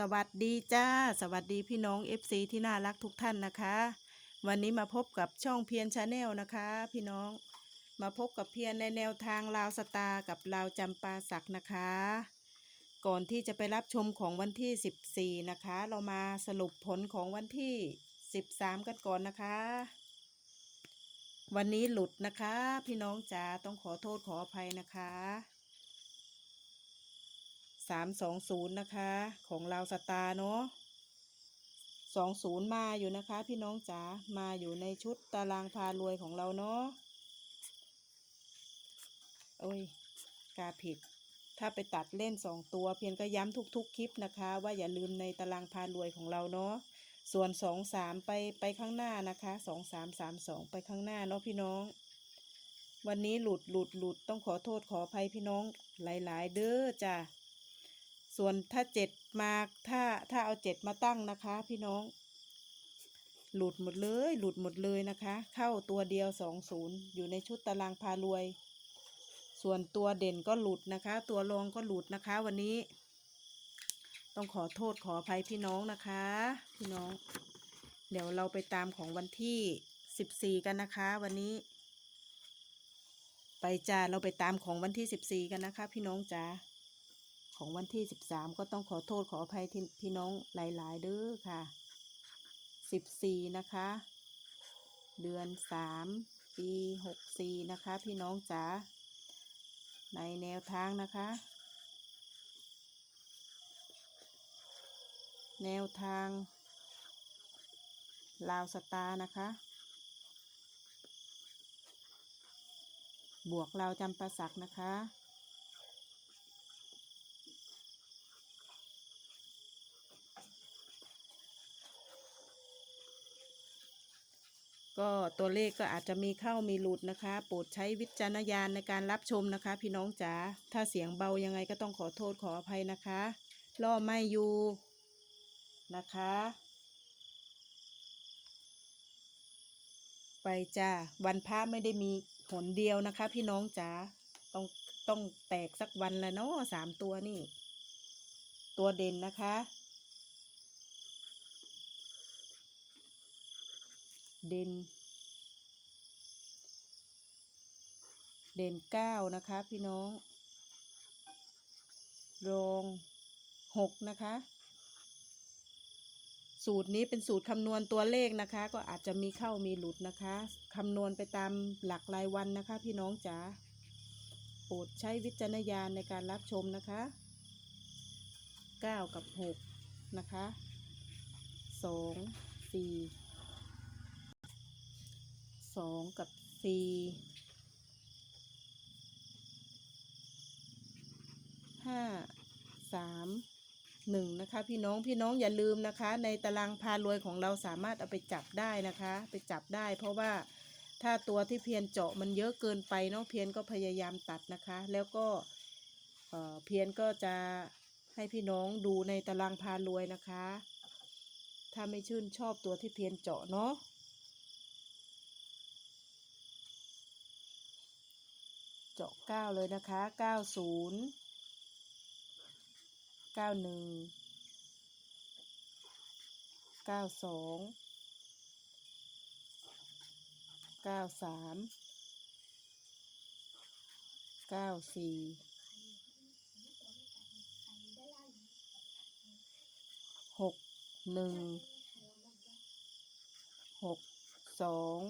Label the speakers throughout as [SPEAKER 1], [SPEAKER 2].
[SPEAKER 1] สวัสดีจ้า สวัสดีพี่น้อง FC ที่น่ารักทุกท่านนะคะ วันนี้มาพบกับช่องเพียนชาแนลนะคะ พี่น้องมาพบกับเพียนในแนวทางลาวสตากับลาวจำปาสักนะคะ ก่อนที่จะไปรับชมของวันที่ 14 นะคะ เรามาสรุปผลของวันที่ 13 กันก่อนนะคะ วันนี้หลุดนะคะ พี่น้องจ๋าต้องขอโทษขออภัยนะคะ สามสองศูนย์นะคะ ของเราสตาร์เนาะสองศูนย์มาอยู่นะคะ พี่น้องจ๋ามาอยู่ในชุดตารางพารวยของเราเนาะโอ้ยกาผิด ถ้าไปตัดเล่นสองตัว เพียงก็ย้ำทุกๆคลิปนะคะ ว่าอย่าลืมในตารางพารวยของเราเนาะส่วนสองสามไปไปข้างหน้านะคะสองสามสามสองไปข้างหน้าเนาะพี่น้อง วันนี้หลุดหลุดหลุดต้องขอโทษขออภัยพี่น้องหลาย ๆ เด้อจ้ะ ส่วนถ้าเจ็ดมาถ้าถ้าเอาเจ็ดมาตั้งนะคะ พี่น้อง หลุดหมดเลย หลุดหมดเลยนะคะ เข้าตัวเดียวสองศูนย์อยู่ในชุดตารางพารวย ส่วนตัวเด่นก็หลุดนะคะ ตัวรองก็หลุดนะคะ วันนี้ ต้องขอโทษขออภัยพี่น้องนะคะ พี่น้อง เดี๋ยวเราไปตามของวันที่สิบสี่กันนะคะ วันนี้ ไปจ้าเราไปตามของวันที่สิบสี่กันนะคะ พี่น้องจ้า ของวันที่สิบสามก็ต้องขอโทษขออภัยที่พี่น้องหลาย ๆ เด้อค่ะสิบสี่นะคะ เดือนสามปีหกสี่นะคะ พี่น้องจ๋าในแนวทางนะคะ แนวทาง ลาวสตาร์นะคะ บวกลาวจำปาสักนะคะ ก็ตัวเลขก็อาจจะมีเข้ามีหลุดนะคะ โปรดใช้วิจารณญาณในการรับชมนะคะ พี่น้องจ๋า ถ้าเสียงเบายังไงก็ต้องขอโทษขออภัยนะคะล่อไม่อยู่นะคะ ไปจ้าวันพระไม่ได้มีหนเดียวนะคะ พี่น้องจ๋า ต้องต้องแตกสักวันละเนาะสามตัวนี่ ตัวเด่นนะคะ เด่น เด่นเก้านะคะพี่น้องรองหกนะคะ สูตรนี้เป็นสูตรคำนวณตัวเลขนะคะ ก็อาจจะมีเข้ามีหลุดนะคะคำนวณไปตามหลักรายวันนะคะ พี่น้องจ๋าโปรดใช้วิจารณญาณในการรับชมนะคะเก้ากับหกนะคะสอง สองกับสี่ห้าสามหนึ่งนะคะ พี่น้องพี่น้องอย่าลืมนะคะ ในตารางพารวยของเราสามารถเอาไปจับได้นะคะ ไปจับได้เพราะว่าถ้าตัวที่เพียนเจาะมันเยอะเกินไปเนาะเพียนก็พยายามตัดนะคะ แล้วก็เอ่อเพียนก็จะให้พี่น้องดูในตารางพารวยนะคะ ถ้าไม่ชื่นชอบตัวที่เพียนเจาะเนาะ เจาะเก้าเลยนะคะเก้าศูนย์เก้าหนึ่งเก้าสองเก้าสามเก้าสี่หกหนึ่งหกสอง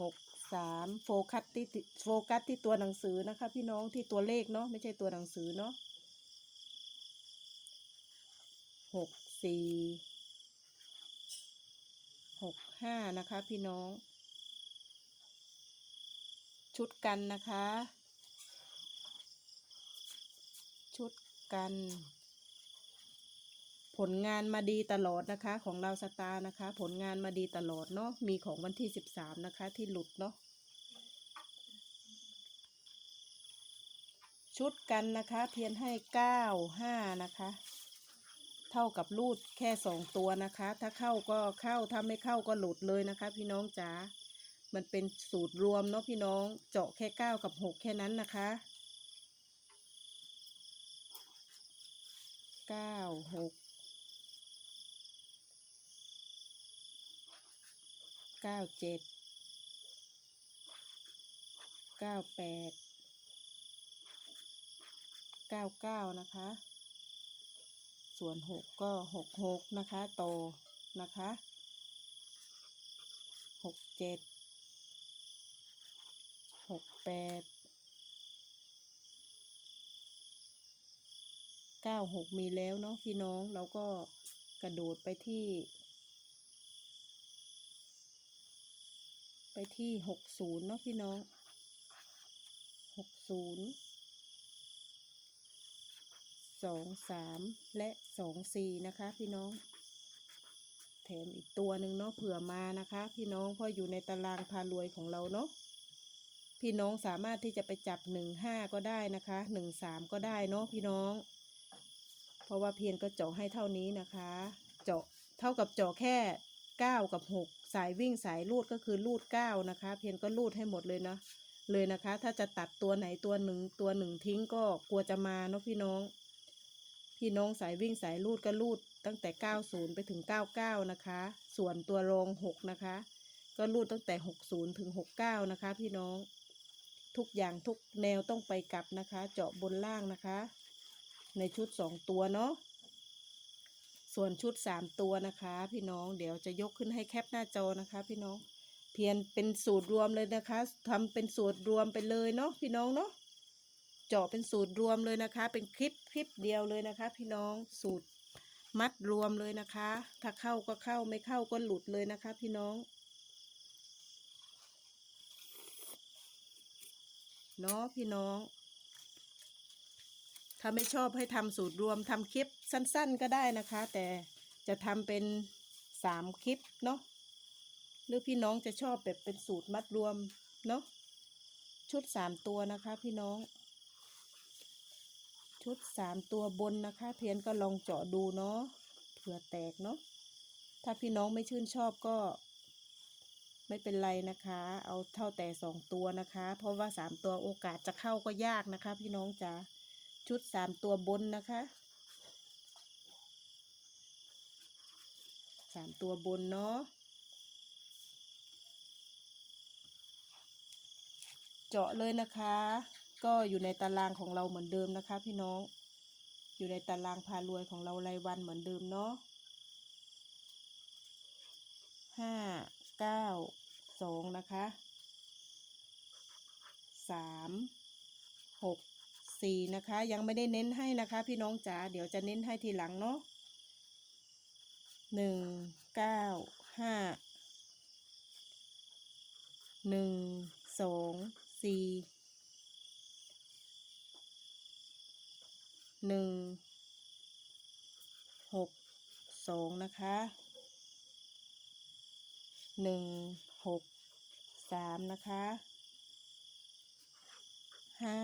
[SPEAKER 1] หก สามโฟกัสที่โฟกัสที่ตัวหนังสือนะคะ พี่น้องที่ตัวเลขเนาะไม่ใช่ตัวหนังสือเนาะหกสี่หกห้านะคะ พี่น้อง ชุดกันนะคะ ชุดกัน ผลงานมาดีตลอดนะคะ ของเราสตาร์นะคะ ผลงานมาดีตลอดเนาะมีของวันที่สิบสามนะคะ ที่หลุดเนาะชุดกันนะคะเพียนให้เก้าห้านะคะ เท่ากับรูดแค่สองตัวนะคะ ถ้าเข้าก็เข้าถ้าไม่เข้าก็หลุดเลยนะคะ พี่น้องจ๋ามันเป็นสูตรรวมเนาะพี่น้องเจาะแค่เก้ากับหกแค่นั้นนะคะเก้าหก เก้าเจ็ดเก้าแปดเก้าเก้านะคะ ส่วนหกก็หกหกนะคะโตนะคะหกเจ็ดหกแปดเก้าหกมีแล้วเนาะพี่น้องเราก็กระโดดไปที่ ไปที่หกศูนย์เนาะพี่น้องหกศูนย์สองสามและสองสี่นะคะพี่น้อง แถมอีกตัวหนึ่งเนาะเผื่อมานะคะ พี่น้องเพราะอยู่ในตารางพารวยของเราเนาะพี่น้องสามารถที่จะไปจับหนึ่งห้าก็ได้นะคะหนึ่งสามก็ได้เนาะพี่น้อง เพราะว่าเพียนก็เจาะให้เท่านี้นะคะ เจาะเท่ากับเจาะแค่ เก้ากับหกสายวิ่งสายลูดก็คือลูดเก้านะคะ เพียนก็ลูดให้หมดเลยเนาะเลยนะคะ ถ้าจะตัดตัวไหนตัวหนึ่งตัวหนึ่งทิ้งก็กลัวจะมาเนาะพี่น้อง พี่น้องสายวิ่งสายลูดก็ลูดตั้งแต่ 90 ไปถึง 99 นะคะ ส่วนตัวรอง 6 นะคะ ก็ลูดตั้งแต่ 60 ถึง 69 นะคะ พี่น้อง ทุกอย่างทุกแนวต้องไปกลับนะคะ เจาะบนล่างนะคะ ในชุด 2 ตัวเนาะ ส่วนชุด3ตัวนะคะ พี่น้องเดี๋ยวจะยกขึ้นให้แคปหน้าจอนะคะ พี่น้องเพียนเป็นสูตรรวมเลยนะคะทำเป็นสูตรรวมไปเลยเนาะพี่น้องเนาะเจาะเป็นสูตรรวมเลยนะคะ เป็นคลิปคลิปเดียวเลยนะคะ พี่น้องสูตรมัดรวมเลยนะคะ ถ้าเข้าก็เข้าไม่เข้าก็หลุดเลยนะคะ พี่น้องเนาะพี่น้อง ถ้าไม่ชอบให้ทำสูตรรวมทำคลิปสั้นๆก็ได้นะคะ แต่จะทำเป็นสามคลิปเนาะหรือพี่น้องจะชอบแบบเป็นสูตรมัดรวมเนาะชุดสามตัวนะคะ พี่น้อง ชุดสามตัวบนนะคะ เพียนก็ลองเจาะดูเนาะเผื่อแตกเนาะถ้าพี่น้องไม่ชื่นชอบก็ ไม่เป็นไรนะคะ เอาเท่าแต่สองตัวนะคะ เพราะว่าสามตัวโอกาสจะเข้าก็ยากนะคะ พี่น้องจ๋า ชุดสามตัวบนนะคะสามตัวบนเนาะเจาะเลยนะคะ ก็อยู่ในตารางของเราเหมือนเดิมนะคะ พี่น้อง อยู่ในตารางพารวยของเรารายวันเหมือนเดิมเนาะห้าเก้าสองนะคะสามหก สี่นะคะ ยังไม่ได้เน้นให้นะคะ พี่น้องจ๋าเดี๋ยวจะเน้นให้ทีหลังเนาะหนึ่งเก้าห้าหนึ่งสองสี่หนึ่งหกสองนะคะหนึ่งหกสามนะคะห้า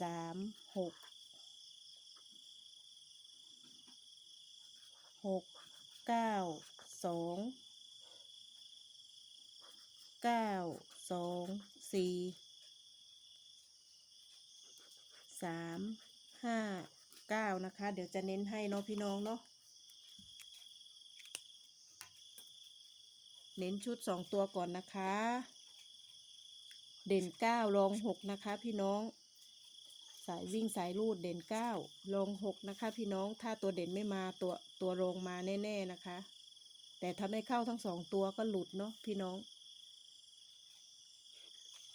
[SPEAKER 1] สามหกหกเก้าสองเก้าสองสี่สามห้าเก้านะคะ เดี๋ยวจะเน้นให้เนาะพี่น้องเนาะเน้นชุดสองตัวก่อนนะคะ เด่นเก้ารองหกนะคะพี่น้อง สายวิ่งสายรูดเด่นเก้ารองหกนะคะ พี่น้องถ้าตัวเด่นไม่มาตัวตัวรองมาแน่ ๆ นะคะ แต่ถ้าไม่เข้าทั้งสองตัวก็หลุดเนาะพี่น้อง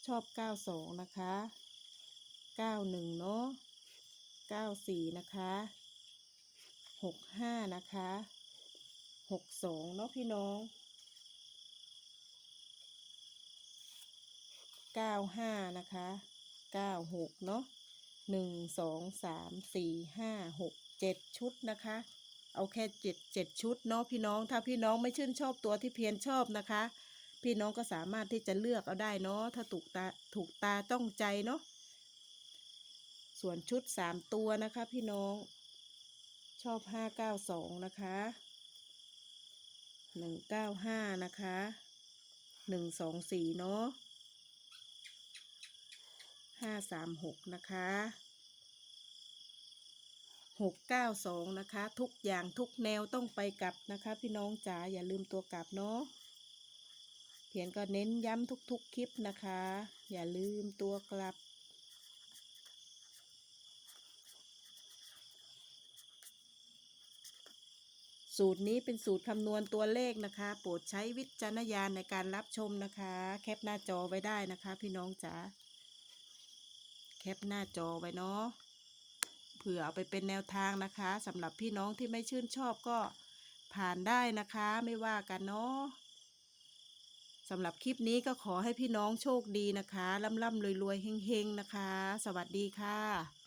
[SPEAKER 1] ชอบเก้าสองนะคะเก้าหนึ่งเนาะเก้าสี่นะคะหกห้านะคะหกสองเนาะพี่น้องเก้าห้านะคะเก้าหกเนาะ หนึ่งสองสามสี่ห้าหกเจ็ดชุดนะคะ เอาแค่เจ็ดเจ็ดชุดเนาะพี่น้องถ้าพี่น้องไม่ชื่นชอบตัวที่เพียนชอบนะคะ พี่น้องก็สามารถที่จะเลือกเอาได้เนาะถ้าถูกตาถูกตาต้องใจเนาะส่วนชุดสามตัวนะคะ พี่น้องชอบห้าเก้าสองนะคะหนึ่งเก้าห้านะคะหนึ่งสองสี่เนาะห้าสามหกนะคะ หกเก้าสองนะคะ ทุกอย่างทุกแนวต้องไปกลับนะคะ พี่น้องจ๋าอย่าลืมตัวกลับเนาะเพียนก็เน้นย้ำทุกๆคลิปนะคะ อย่าลืมตัวกลับสูตรนี้เป็นสูตรคำนวณตัวเลขนะคะ โปรดใช้วิจารณญาณในการรับชมนะคะ แคปหน้าจอไว้ได้นะคะ พี่น้องจ๋า แคปหน้าจอไว้เนาะ เผื่อเอาไปเป็นแนวทางนะคะสำหรับพี่น้องที่ไม่ชื่นชอบก็ผ่านได้นะคะไม่ว่ากันเนาะสำหรับคลิปนี้ก็ขอให้พี่น้องโชคดีนะคะร่ำร่ำรวยรวยๆเฮงๆนะคะ สวัสดีค่ะ